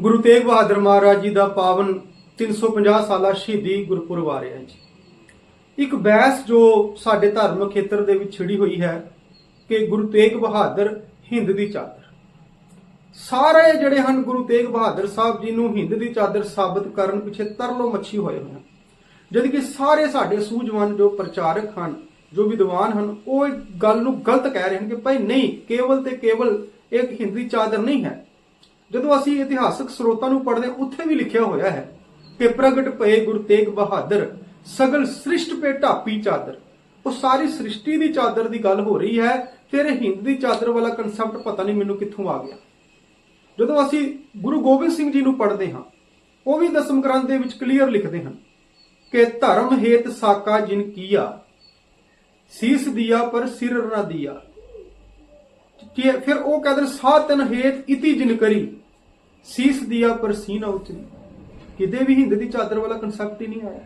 ਗੁਰੂ ਤੇਗ ਬਹਾਦਰ ਮਹਾਰਾਜ ਜੀ ਦਾ ਪਾਵਨ 350 ਸਾਲਾ ਸ਼ਹੀਦੀ ਗੁਰਪੁਰਬ ਆ ਰਿਹਾ ਜੀ। ਇੱਕ ਬਹਿਸ ਜੋ ਸਾਡੇ ਧਾਰਮਿਕ ਖੇਤਰ ਦੇ ਵਿੱਚ ਛਿੜੀ ਹੋਈ ਹੈ ਕਿ ਗੁਰੂ ਤੇਗ ਬਹਾਦਰ ਹਿੰਦ ਦੀ ਚਾਦਰ। ਸਾਰੇ ਜਿਹੜੇ ਹਨ ਗੁਰੂ ਤੇਗ ਬਹਾਦਰ ਸਾਹਿਬ ਜੀ ਨੂੰ ਹਿੰਦ ਦੀ ਚਾਦਰ ਸਾਬਤ ਕਰਨ ਪਿੱਛੇ ਤਰਲੋ ਮੱਛੀ ਹੋਏ ਹੋਏ ਹਨ। ਜਦ ਕਿ ਸਾਰੇ ਸਾਡੇ ਸੂਝਵਾਨ ਜੋ ਪ੍ਰਚਾਰਕ ਹਨ, ਜੋ ਵਿਦਵਾਨ ਹਨ, ਉਹ ਇਹ ਗੱਲ ਨੂੰ ਗਲਤ ਕਹਿ ਰਹੇ ਹਨ ਕਿ ਭਾਈ ਨਹੀਂ, ਕੇਵਲ ਤੇ ਕੇਵਲ ਇੱਕ ਹਿੰਦੀ ਚਾਦਰ ਨਹੀਂ ਹੈ। ਜਦੋਂ ਅਸੀਂ ਇਤਿਹਾਸਕ ਸਰੋਤਾਂ ਨੂੰ ਪੜ੍ਹਦੇ ਹਾਂ, ਉੱਥੇ ਵੀ ਲਿਖਿਆ ਹੋਇਆ ਹੈ ਕਿ ਪ੍ਰਗਟ ਪਏ ਗੁਰੂ ਤੇਗ ਬਹਾਦਰ ਸਗਲ ਸ੍ਰਿਸ਼ਟ ਪੇ ਢਾਪੀ ਚਾਦਰ। ਉਹ ਸਾਰੀ ਸ੍ਰਿਸ਼ਟੀ ਦੀ ਚਾਦਰ ਦੀ ਗੱਲ ਹੋ ਰਹੀ ਹੈ ਫਿਰ ਹਿੰਦ ਦੀ ਚਾਦਰ ਵਾਲਾ ਕਨਸੈਪਟ ਪਤਾ ਨਹੀਂ ਮੈਨੂੰ ਕਿੱਥੋਂ ਆ ਗਿਆ। ਜਦੋਂ ਅਸੀਂ ਗੁਰੂ ਗੋਬਿੰਦ ਸਿੰਘ ਜੀ ਨੂੰ ਪੜ੍ਹਦੇ ਹਾਂ ਉਹ ਵੀ ਦਸਮ ਗ੍ਰੰਥ ਦੇ ਵਿੱਚ ਕਲੀਅਰ ਲਿਖਦੇ ਹਨ ਕਿ ਧਰਮ ਹੇਤ ਸਾਕਾ ਜਿਨ ਕੀਆ ਸੀਸ ਦਿਆ ਪਰ ਸਿਰ ਨਾ ਦਿਆ। ਕਿ ਫਿਰ ਉਹ ਕਹਿੰਦੇ ਸਾਤਨ ਹੇਤ ਇਤੀ ਜਿਨ ਕਰੀ ਸੀਸ ਦਿਆ ਪਰ ਸੀਨਾ ਉਤਰੀ ਕਿਤੇ ਵੀ ਹਿੰਦ ਦੀ ਚਾਦਰ ਵਾਲਾ ਕਨਸੈਪਟ ਹੀ ਨਹੀਂ ਆਇਆ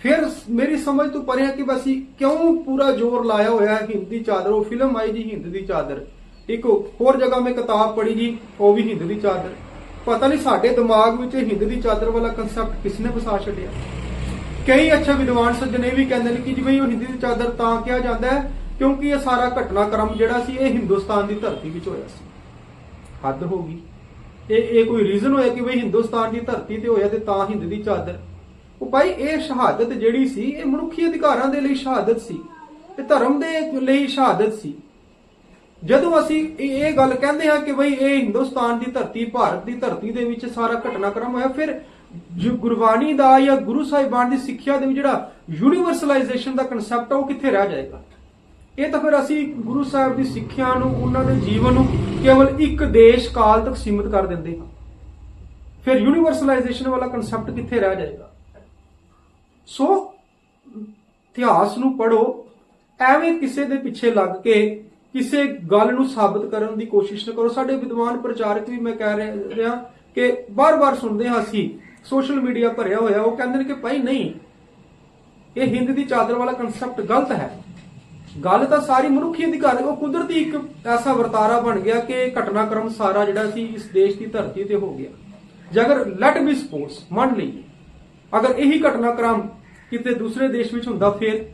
ਫਿਰ ਮੇਰੀ ਸਮਝ ਤੋਂ ਪਰੇ ਹੈ ਕਿ ਬਸ ਇਹ ਕਿਉਂ ਪੂਰਾ ਜ਼ੋਰ ਲਾਇਆ ਹੋਇਆ ਹੈ ਹਿੰਦ ਦੀ ਚਾਦਰ ਉਹ ਫਿਲਮ ਆਈ ਜੀ ਹਿੰਦ ਦੀ ਚਾਦਰ ਇੱਕ ਹੋਰ ਜਗ੍ਹਾ ਮੈਂ ਕਿਤਾਬ ਪੜ੍ਹੀ ਜੀ ਉਹ ਵੀ ਹਿੰਦ ਦੀ ਚਾਦਰ ਪਤਾ ਨਹੀਂ ਸਾਡੇ ਦਿਮਾਗ ਵਿੱਚ ਹਿੰਦ ਦੀ ਚਾਦਰ ਵਾਲਾ ਕਨਸੈਪਟ ਕਿਸ ਨੇ ਵਸਾ ਛੱਡਿਆ ਕਈ ਅੱਛੇ ਵਿਦਵਾਨ ਸੱਜਣੇ ਵੀ ਕਹਿੰਦੇ ਨੇ ਕਿ ਜਿਵੇਂ ਉਹ ਹਿੰਦੀ ਦੀ ਚਾਦਰ ਤਾਂ ਕਿਹਾ ਜਾਂਦਾ ਹੈ ਕਿਉਂਕਿ ਇਹ ਸਾਰਾ ਘਟਨਾਕ੍ਰਮ ਜਿਹੜਾ ਸੀ ਇਹ ਹਿੰਦੁਸਤਾਨ ਦੀ ਧਰਤੀ ਵਿੱਚ ਹੋਇਆ ਸੀ। ਹੱਦ ਹੋ ਗਈ। ਇਹ ਇਹ ਕੋਈ ਰੀਜ਼ਨ ਹੋਇਆ ਕਿ ਬਈ ਹਿੰਦੁਸਤਾਨ ਦੀ ਧਰਤੀ ਤੇ ਹੋਇਆ ਤੇ ਤਾਂ ਹਿੰਦ ਦੀ ਚਾਦਰ? ਉਹ ਭਾਈ ਇਹ ਸ਼ਹਾਦਤ ਜਿਹੜੀ ਸੀ, ਇਹ ਮਨੁੱਖੀ ਅਧਿਕਾਰਾਂ ਦੇ ਲਈ ਸ਼ਹਾਦਤ ਸੀ ਇਹ ਧਰਮ ਦੇ ਲਈ ਸ਼ਹਾਦਤ ਸੀ। ਜਦੋਂ ਅਸੀਂ ਇਹ ਇਹ ਗੱਲ ਕਹਿੰਦੇ ਹਾਂ ਕਿ ਬਈ ਇਹ ਹਿੰਦੁਸਤਾਨ ਦੀ ਧਰਤੀ, ਭਾਰਤ ਦੀ ਧਰਤੀ ਦੇ ਵਿੱਚ ਸਾਰਾ ਘਟਨਾਕ੍ਰਮ ਹੋਇਆ, ਫਿਰ ਜੋ, ਗੁਰਬਾਣੀ ਦਾ ਜਾਂ ਗੁਰੂ ਸਾਹਿਬਾਨ ਦੀ ਸਿੱਖਿਆ ਦੇ ਵਿੱਚ ਜਿਹੜਾ ਯੂਨੀਵਰਸਲਾਈਜੇਸ਼ਨ ਦਾ ਕਨਸੈਪਟ ਆ, ਉਹ ਕਿੱਥੇ ਰਹਿ ਜਾਏਗਾ? ਇਹ ਤਾਂ ਫਿਰ ਅਸੀਂ ਗੁਰੂ ਸਾਹਿਬ ਦੀ ਸਿੱਖਿਆ ਨੂੰ, ਉਹਨਾਂ ਦੇ ਜੀਵਨ ਨੂੰ ਕੇਵਲ ਇੱਕ ਦੇਸ਼ ਕਾਲ ਤੱਕ ਸੀਮਿਤ ਕਰ ਦਿੰਦੇ ਹਾਂ। ਫਿਰ ਯੂਨੀਵਰਸਲਾਈਜੇਸ਼ਨ ਵਾਲਾ ਕਨਸੈਪਟ ਕਿੱਥੇ ਰਹਿ ਜਾਏਗਾ? ਸੋ, ਇਤਿਹਾਸ ਨੂੰ ਪੜੋ ਐਵੇਂ ਕਿਸੇ ਦੇ ਪਿੱਛੇ ਲੱਗ ਕੇ ਕਿਸੇ ਗੱਲ ਨੂੰ ਸਾਬਤ ਕਰਨ ਦੀ ਕੋਸ਼ਿਸ਼ ਨਾ ਕਰੋ। ਸਾਡੇ ਵਿਦਵਾਨ ਪ੍ਰਚਾਰਕ ਵੀ ਮੈਂ ਕਹਿ ਰਿਹਾ ਕਿ ਬਾਰ-ਬਾਰ ਸੁਣਦੇ ਹਾਂ ਅਸੀਂ, ਸੋਸ਼ਲ ਮੀਡੀਆ ਭਰਿਆ ਹੋਇਆ, ਉਹ ਕਹਿੰਦੇ ਨੇ ਕਿ ਭਾਈ ਨਹੀਂ, ਇਹ ਹਿੰਦ ਦੀ ਚਾਦਰ ਵਾਲਾ ਕਨਸੈਪਟ ਗਲਤ ਹੈ। ਗੱਲ ਤਾਂ ਸਾਰੀ ਮਨੁੱਖੀ ਅਧਿਕਾਰ ਉਹ ਕੁਦਰਤੀ ਇੱਕ ਐਸਾ ਵਰਤਾਰਾ ਬਣ ਗਿਆ ਕਿ ਘਟਨਾਕ੍ਰਮ ਸਾਰਾ ਜਿਹੜਾ ਸੀ, ਇਸ ਦੇਸ਼ ਦੀ ਧਰਤੀ ਤੇ ਹੋ ਗਿਆ। ਜੇ ਅਗਰ ਲੈਟ ਬੀ ਸਪੋਜ਼ ਮੰਨ ਲਈਏ, ਅਗਰ ਇਹੀ ਘਟਨਾਕ੍ਰਮ ਕਿਤੇ ਦੂਸਰੇ ਦੇਸ਼ ਵਿੱਚ ਹੁੰਦਾ ਫਿਰ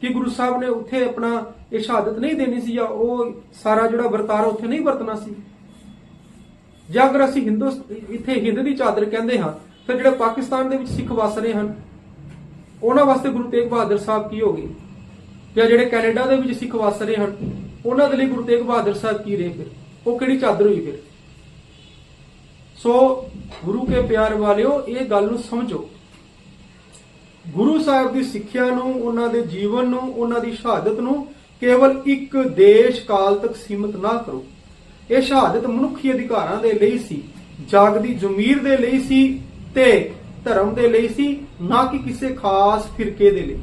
ਕਿ ਗੁਰੂ ਸਾਹਿਬ ਨੇ ਉੱਥੇ ਆਪਣਾ ਇਹ ਸ਼ਹਾਦਤ ਨਹੀਂ ਦੇਣੀ ਸੀ ਜਾਂ ਉਹ ਸਾਰਾ ਜਿਹੜਾ ਵਰਤਾਰਾ ਉੱਥੇ ਨਹੀਂ ਵਰਤਣਾ ਸੀ? ਜੇ ਅਗਰ ਅਸੀਂ ਹਿੰਦੂ ਇੱਥੇ ਹਿੰਦ ਦੀ ਚਾਦਰ ਕਹਿੰਦੇ ਹਾਂ, ਫਿਰ ਜਿਹੜੇ ਪਾਕਿਸਤਾਨ ਦੇ ਵਿੱਚ ਸਿੱਖ ਵਸ ਰਹੇ ਹਨ, ਉਹਨਾਂ ਵਾਸਤੇ ਗੁਰੂ ਤੇਗ ਬਹਾਦਰ ਸਾਹਿਬ ਕੀ ਹੋ ਗਏ? ਜਾਂ ਜਿਹੜੇ ਕੈਨੇਡਾ ਦੇ ਵਿੱਚ ਸਿੱਖ ਵਸ ਰਹੇ ਹਨ, ਉਹਨਾਂ ਦੇ ਲਈ ਗੁਰੂ ਤੇਗ ਬਹਾਦਰ ਸਾਹਿਬ ਕੀ ਰਹੇ ਫਿਰ? ਉਹ ਕਿਹੜੀ ਚਾਦਰ ਹੋਈ ਫਿਰ? ਸੋ ਗੁਰੂ ਕੇ ਪਿਆਰ ਵਾਲਿਓ, ਇਹ ਗੱਲ ਨੂੰ ਸਮਝੋ। ਗੁਰੂ ਸਾਹਿਬ ਦੀ ਸਿੱਖਿਆ ਨੂੰ, ਉਹਨਾਂ ਦੇ ਜੀਵਨ ਨੂੰ, ਉਹਨਾਂ ਦੀ ਸ਼ਹਾਦਤ ਨੂੰ ਕੇਵਲ ਇੱਕ ਦੇਸ਼ ਕਾਲ ਤੱਕ ਸੀਮਿਤ ਨਾ ਕਰੋ। ਇਹ ਸ਼ਹਾਦਤ ਮਨੁੱਖੀ ਅਧਿਕਾਰਾਂ ਦੇ ਲਈ ਸੀ ਜਾਗਦੀ ਜ਼ਮੀਰ ਦੇ ਲਈ ਸੀ ਤੇ ਧਰਮ ਦੇ ਲਈ ਸੀ, ਨਾ ਕਿ ਕਿਸੇ ਖਾਸ ਫਿਰਕੇ ਦੇ ਲਈ।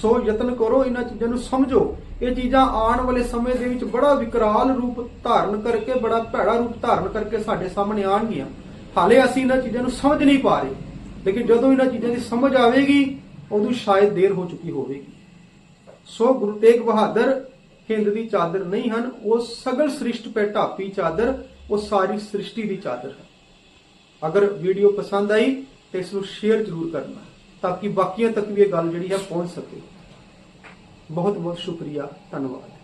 ਸੋ ਯਤਨ ਕਰੋ, ਇਹਨਾਂ ਚੀਜ਼ਾਂ ਨੂੰ ਸਮਝੋ। ਇਹ ਚੀਜ਼ਾਂ ਆਉਣ ਵਾਲੇ ਸਮੇਂ ਦੇ ਵਿੱਚ ਬੜਾ ਵਿਕਰਾਲ ਰੂਪ ਧਾਰਨ ਕਰਕੇ, ਬੜਾ ਭੈੜਾ ਰੂਪ ਧਾਰਨ ਕਰਕੇ ਸਾਡੇ ਸਾਹਮਣੇ ਆਣਗੀਆਂ ਹਾਲੇ ਅਸੀਂ ਇਹਨਾਂ ਚੀਜ਼ਾਂ ਨੂੰ ਸਮਝ ਨਹੀਂ ਪਾ ਰਹੇ। ਲੇਕਿਨ ਜਦੋਂ ਇਹਨਾਂ ਚੀਜ਼ਾਂ ਦੀ ਸਮਝ ਆਵੇਗੀ, ਉਦੋਂ ਸ਼ਾਇਦ ਦੇਰ ਹੋ ਚੁੱਕੀ ਹੋਵੇਗੀ। ਸੋ ਗੁਰੂ ਤੇਗ ਬਹਾਦਰ ਹਿੰਦ ਦੀ ਚਾਦਰ ਨਹੀਂ ਹਨ, ਉਹ ਸਗਲ ਸ੍ਰਿਸ਼ਟ ਪੇ ਢਾਪੀ ਚਾਦਰ, ਉਹ ਸਾਰੀ ਸ੍ਰਿਸ਼ਟੀ ਦੀ ਚਾਦਰ ਹੈ। ਅਗਰ ਵੀਡੀਓ ਪਸੰਦ ਆਈ, ਤੇ ਇਸ ਨੂੰ ਸ਼ੇਅਰ ਜ਼ਰੂਰ ਕਰਨਾ। ਤਾਂ ਕਿ ਬਾਕੀਆਂ ਤੱਕ ਵੀ ਇਹ ਗੱਲ ਜਿਹੜੀ ਹੈ ਪਹੁੰਚ ਸਕੇ। ਬਹੁਤ ਬਹੁਤ ਸ਼ੁਕਰੀਆ, ਧੰਨਵਾਦ।